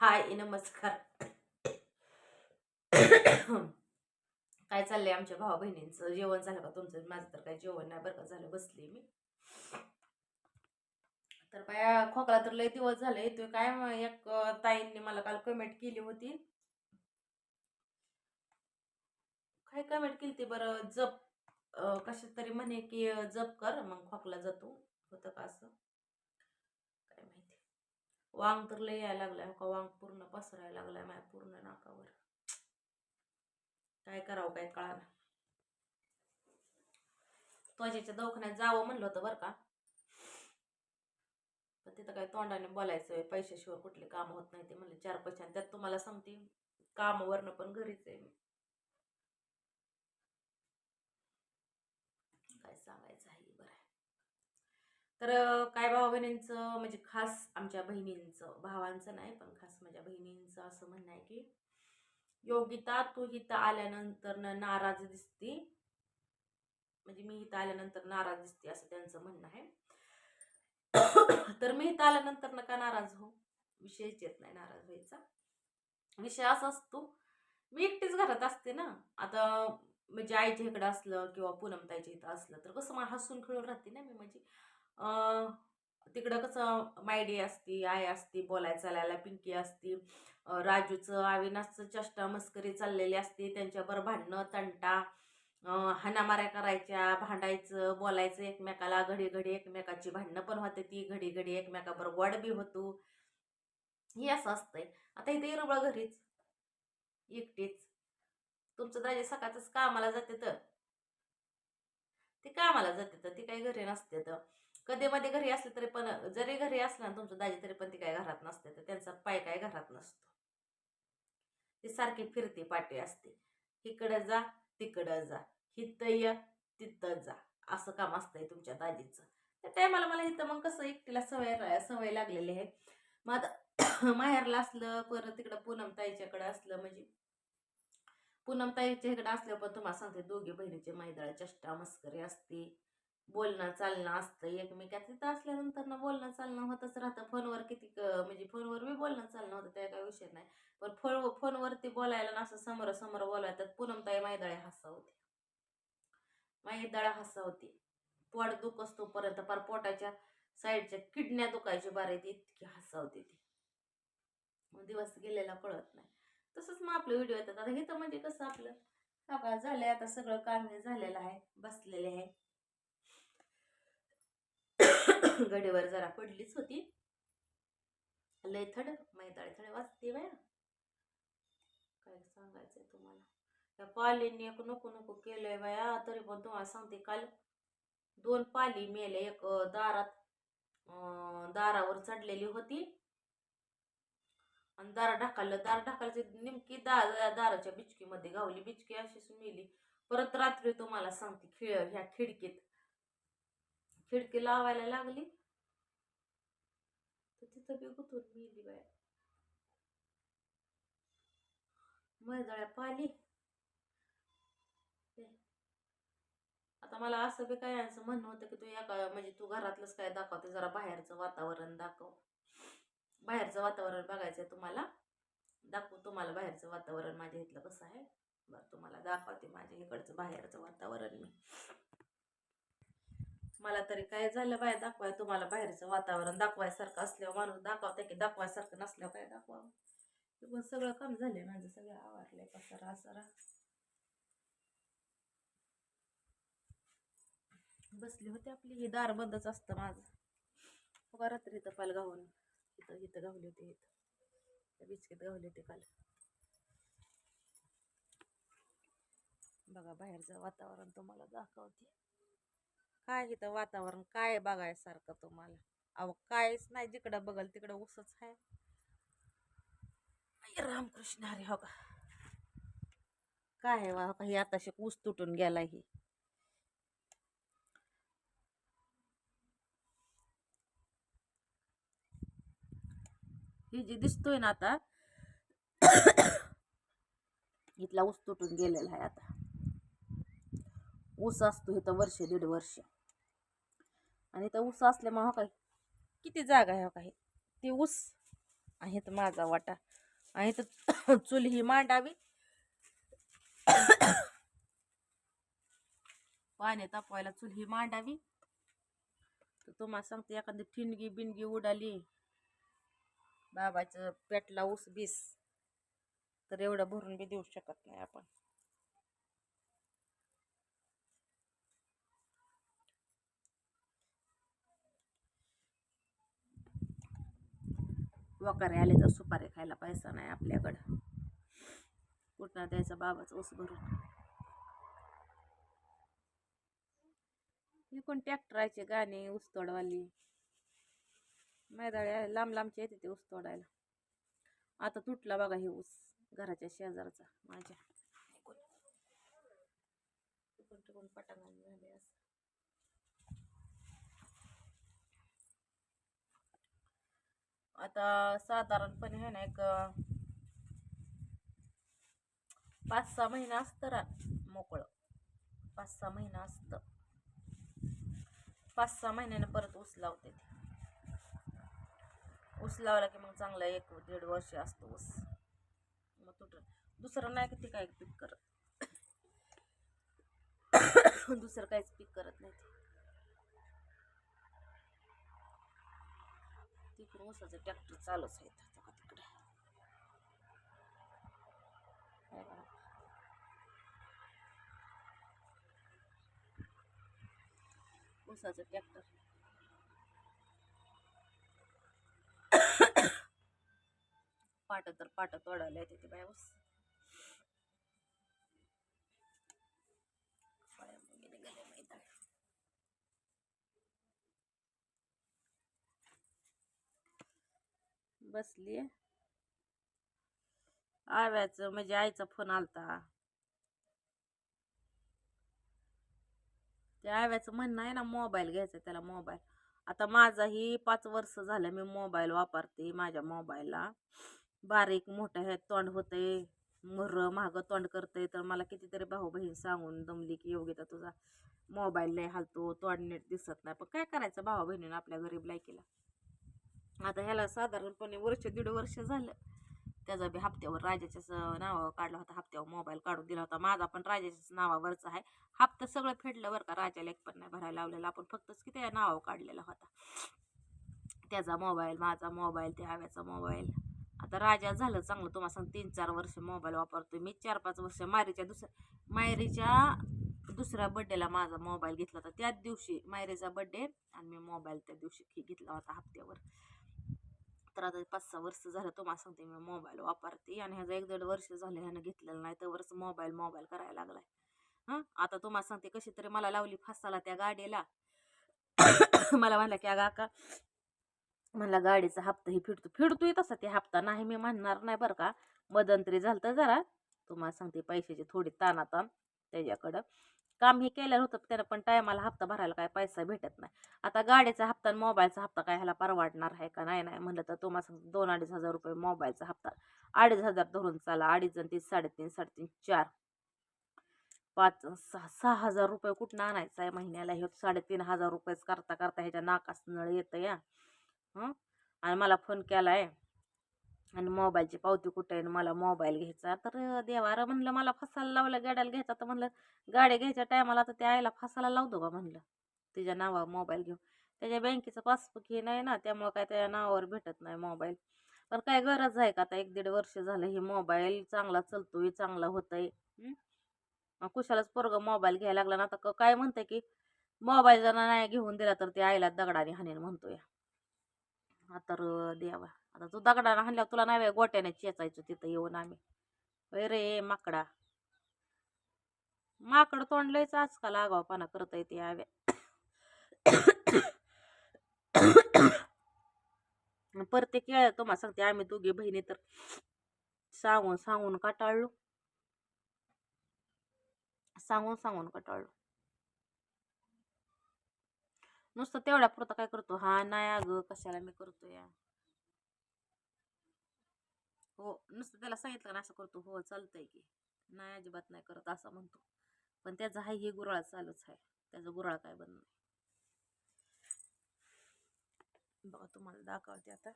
हाय नमस्कार. काय चाललंय आमच्या भावा बहिणींचं जेवण झालं का तुमचं? माझं तर काय जेवण नाही बरं का झालं बसली मी. तर बाया खोकला तर लय दिवस झाले तो काय एक ताईंनी मला काल कमेंट केली होती. काय कमेंट केली ती? बरं जप. कशा तरी म्हणे की जप कर मग खोकला जातो. होतं का असं? वांग तर लय यायला लागलाय हो का? वांग पूर्ण पसरायला लागलाय माझ्या पूर्ण नाकावर. काय करावं काय कळालं त्वचेच्या दवाखान्यात जावं म्हणलं होतं बरं का. पण तिथं काय तोंडाने बोलायचं पैशाशिवाय कुठले काम होत नाही ते म्हणले चार पैसे आणि त्यात तुम्हाला सांगते कामावरनं पण घरीच आहे मी काय सांगायचं आहे बरं आहे. तर काय भावा बहिणींचं म्हणजे खास आमच्या बहिणींचं भावांचं नाही पण खास माझ्या बहिणींचं असं म्हणणं आहे की योगिता तू इथं आल्यानंतर नाराज दिसती. म्हणजे मी इथं आल्यानंतर नाराज दिसते असं त्यांचं म्हणणं आहे. तर मी इथं आल्यानंतर नका नाराज हो विषयच येत नाही नाराज व्हायचा. विषय असा असतो मी एकटीच घरात असते ना. आता म्हणजे आईच्या इकडं असलं किंवा पूनमताईच्या इथं असलं तर कसं मला हसून खेळून राहते ना मी म्हणजे तिकडं कसं मायडी असती आई असती बोलायला चालायला पिंकी असती राजूचं अविनाशचं चष्टा मस्करी चाललेली असते त्यांच्याबरोबर भांडणं तंटा हाणामाऱ्या करायच्या भांडायचं बोलायचं एकमेकाला घडी घडी एकमेकाची भांडणं पण होते ती घडी घडी एकमेकाबरोबर गोड बी होतो. हे असं असतंय. आता इथे रुबळ घरीच. एकटीच. तुमचं दाजे सकाळच कामाला जाते तर. ती कामाला जाते तर ती काही घरी नसते तर. कधी मध्ये घरी असले तरी पण जरी घरी असलं ना तुमचं दाजी तरी पण ती काय घरात नसते तर त्यांचा पाय काय घरात नसतो. ती सारखी फिरती पाटी असते. इकडं जा तिकडं जा. हिथं ये तिथं जा. असं काम असतंय तुमच्या दाजीचं. त्या टायमाला मला इथं मग कसं एकटीला सवय सवय लागलेली आहे. मग आता माहेरला असलं परत तिकडं पूनम ताईच्याकडं असलं म्हणजे पूनम ताईच्या इकडं असल्यावर पण तुम्हाला सांगते दोघी बहिणीचे मैदाळ चष्टा मस्करी असते. बोलणं चालणं असतं. एकमेकात तिथं असल्यानंतर ना बोलणं चालणं होतच राहतं. फोनवर किती म्हणजे फोनवर बी बोलणं चालणं होतं त्या काही विषय नाही. पण फोन फोनवरती बोलायला ना असं समोरासमोर समोर बोलायला तर पूनमताई मैदाळे हसा होती मैदाळा हसा होती पोट दुख असतोपर्यंत पार पोटाच्या साईडच्या किडन्या दुखायची बारे ती इतकी हसा होती ती. मग दिवस गेलेला कळत नाही. तसंच मग आपले व्हिडिओ येतात. आता हे तर म्हणजे कसं आपलं सकाळ झालंय आता सगळं काम हे झालेलं आहे. बसलेले आहे. गडीवर जरा पडलीच होती. लय थड मैदाळी थड वाचते बाया. काय सांगायचंय तुम्हाला? त्या पालींनी एक नको नको केलंय बाया तरी पण तुम्हाला सांगते काल दोन पाली मेले एक दारात दारावर चढलेली होती. आणि दार ढाकललं दार ढाकायची नेमकी दार दाराच्या बिचकीमध्ये गावली बिचकी अशीच मेली. परत रात्री तुम्हाला सांगते खिळ ह्या खिडकीत खिडकी लावायला लागली. तर तिथं बी गुतून मेली बाय मैदळ्या पाली ते. आता मला असं बी काय असं म्हणणं होतं की तू एका म्हणजे तू घरातलंच काय दाखवते जरा बाहेरचं वातावरण दाखव. बाहेरचं वातावरण बघायचं आहे तुम्हाला. दाखवू तुम्हाला बाहेरचं वातावरण माझ्या इथलं कसं आहे. बरं तुम्हाला दाखवते माझ्या इकडचं बाहेरचं वातावरण मी. मला तरी काय झालं बाय दाखवाय तुम्हाला बाहेरचं वातावरण दाखवायसारखं असल्यावर माणूस दाखवते की दाखवायसारखं नसल्यावर काय दाखवावं? ते पण सगळं काम झालंय माझं सगळं आवडलंय पसारा सरा बसली होती आपली ही दार बंदच असतं माझं. बघा रात्री इथं पाल गावून इथं इथं गावली होती इथं. त्या बिचकीत गावली होती काल बघा बाहेरचं वातावरण तुम्हाला दाखवते. काय इथं वातावरण काय बघायसारखं तुम्हाला? अहो कायच नाही जिकडं बघल तिकडं उसच आहे. रामकृष्ण अरे हो का? काय आहे वा काही आताशी ऊस तुटून गेला ही. ही जी दिसतोय ना आता इथला ऊस तुटून गेलेला आहे आता. ऊस असतो इथं वर्ष दीड वर्ष. आणि तर ऊस असल्यामुळे हो काय किती जागा आहे हो काही? ती ऊस आहे तर माझा वाटा. आहे तर चूल ही मांडावी. पाणी तापवायला चूल ही मांडावी. तर तुम्हाला सांगते एखादी ठिणगी बिनगी उडाली बाबाचं पेटला ऊस बीस तर एवढं भरून बी देऊ शकत नाही आपण. वकारे आले तर सुपारी खायला पैसा नाही आपल्याकडं. कुठं द्यायचा बाबाच ऊस भरून? हे कोण ट्रॅक्टराचे गाणे ऊस तोडवाली. मैदाळे लांब लांबचे येते ते ऊस तोडायला. आता तुटला बघा हे ऊस घराच्या शेजारचा माझ्या. पटांगण झाले असं. आता साधारणपणे आहे ना एक पाच सहा महिना असतं रा मोकळं. पाच सहा महिना असतं. पाच सहा महिन्यानं परत ऊस लावते ते. ऊस लावला की मग चांगला एक दीड वर्ष असतो ऊस. मग तुट दुसरं नाही किती काय पीक करत. दुसरं काहीच पीक करत नाही तिकडं उसाचं ऊसाचं ट्रॅक्टर चालूच आहे का तिकडे. ऊसाचं ट्रॅक्टर पाट तर पाट तोडायला येते ते बाय ऊस. बसली आव्याचं म्हणजे आईचा फोन आलता. त्या आव्याचं म्हणणं आहे ना मोबाईल घ्यायचा त्याला मोबाईल आता माझाही पाच वर्ष झालं मी मोबाईल वापरते माझ्या मोबाईलला बारीक मोठं हे तोंड होतंय मर मागं तोंड करतंय. तर मला कितीतरी भाऊ बहीण सांगून दमली की योगिता तुझा मोबाईल नाही हालतो तोंड नीट दिसत नाही. पण काय करायचं भावा बहिणीनं आपल्या गरीब लायकीला? आता ह्याला साधारणपणे वर्ष दीड वर्ष झालं. त्याचा बी हप्त्यावर राजाच्याच नावावर काढला होता. हप्त्यावर मोबाईल काढून दिला होता. माझा पण राजाच्याच नावावरचा आहे. हप्ता सगळं फेडलं बरं का. राजाला एक पण नाही भरायला लावलेला. आपण फक्तच की त्या नावावर काढलेला होता. त्याचा मोबाईल माझा मोबाईल त्या हव्याचा मोबाईल आता राजा झालं चांगलं. तुम्हाला सांग तीन चार वर्ष मोबाईल वापरतोय मी. चार पाच वर्ष मायरीच्या दुसऱ्या मायरीच्या दुसऱ्या बड्डेला माझा मोबाईल घेतला होता. त्याच दिवशी मायरीचा बड्डे आणि मी मोबाईल त्या दिवशी घेतला होता हप्त्यावर. तर आता पाच सहा वर्ष झालं तुम्हाला सांगते मी मोबाईल वापरते आणि ह्याचं एक दीड वर्ष झालं ह्यानं घेतलेलं नाही तर वरच मोबाईल मोबाईल करायला लागलाय. हां? आता तुम्हाला सांगते कशी तरी मला लावली फासाला त्या गाडीला. मला म्हणलं की अगं का म्हणला गाडीचा हप्ता ही फिरतो. फिरतोय तसा ते हप्ता नाही मी म्हणणार नाही बरं का. मदंतरी झालं तर जरा. तुम्हाला सांगते पैशाचे थोडी तानातान त्याच्याकडं. काम हे केल्यावर होतं त्यानं पण टायमाला हप्ता भरायला काय पैसा भेटत नाही. आता गाडीचा हप्ता आणि मोबाईलचा हप्ता काय ह्याला परवडणार आहे का? नाही नाही म्हणलं तर तुम्हाला दोन अडीच हजार रुपये मोबाईलचा हप्ता. अडीच हजार धरून चाला अडीच आणि तीस साडेतीन साडेतीन चार. पाच सहा सहा हजार रुपये कुठं आणायचं आहे महिन्याला? हे साडेतीन हजार रुपयेच करता करता ह्याच्या नाकास नळ येतं या. आणि मला फोन केला आहे आणि मोबाईलची पावती कुठे आहे आणि मला मोबाईल घ्यायचा. तर देवारं म्हणलं मला फसायला लावलं गाड्याला घ्यायचा. तर म्हणलं गाड्या घ्यायच्या टायमाला तर त्या आईला फसायला लावतो का म्हणलं. तिच्या नावावर मोबाईल घेऊन. त्याच्या बँकेचं पासबुक हे नाही ना त्यामुळं काय त्या नावावर भेटत नाही मोबाईल. पण काय गरज आहे का आता? एक दीड वर्ष झालं हे मोबाईल चांगला चालतोय चांगला होतंय. आहे कुशालाच पोरगं मोबाईल घ्यायला लागला ना आता काय म्हणतंय की मोबाईल जर नाही घेऊन दिला तर ते आईला दगडाने हाणेल म्हणतोय. हा तर देवा. आता तू दगडाने हाणल्यावर तुला नाही गोट्याने चेचायचं तिथं येऊन आम्ही. अरे रे माकडा. माकड तोंडलंयच आजकाल आगावपणा करता येते आव्या. प्रत्येक केळ तुम्हाला सांगते आम्ही दोघी बहिणी तर सांगून सांगून कटाळलो. सांगून सांगून कटाळलो. नुसतं तेवढ्या पुरता काय करतो? हा नाही अगं कशाला मी करतो या. हो नुसतं त्याला सांगितलं ना असं करतो. हो चालतंय की. नाही अजिबात नाही करत असं म्हणतो. पण त्याचा हाय हे गुराळ चालूच आहे त्याचा गुराळ काय बंद नाही बघा तुम्हाला दाखवते आता.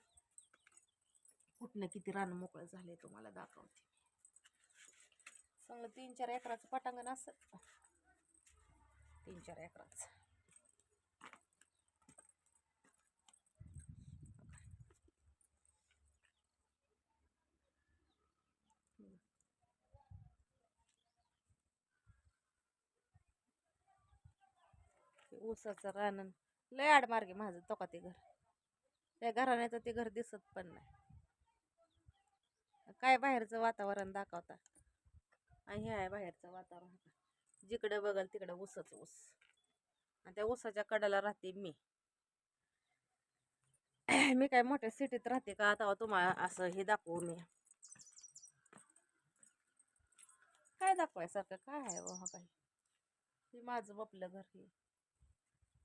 कुठनं किती रान मोकळं झाले तुम्हाला दाखवते. चांगलं तीन चार एकराचं पटांगण असं. तीन चार एकराचं. ऊसाचं रान लय आडमार्गे माझं तो का ते घर. त्या घराने तर ते घर दिसत पण नाही. काय बाहेरचं वातावरण दाखवता? आणि हे आहे बाहेरचं वातावरण. जिकडे बघल तिकडे ऊसच ऊस. आणि त्या ऊसाच्या कडाला राहते मी. मी काय मोठ्या सिटीत राहते का? आता तुम्हाला असं हे दाखवू मी. काय दाखवायसारखं? काय आहे बाबा काही? हे माझं आपलं घर हे.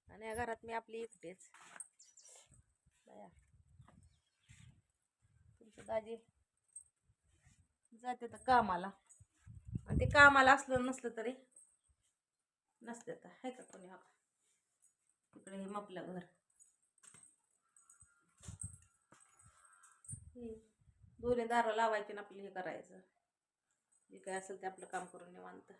आणि या घरात मी आपली एकटेच. बया. तुमचं दाजी. जाते तर कामाला. आणि ते कामाला असलं नसलं तरी नसते तर आहे का कोणी? हा. तिकडे हे मपलं घर. दोन्ही दारं लावायचे ना आपलं हे करायचं. जे काय असेल ते आपलं काम करून निवांत.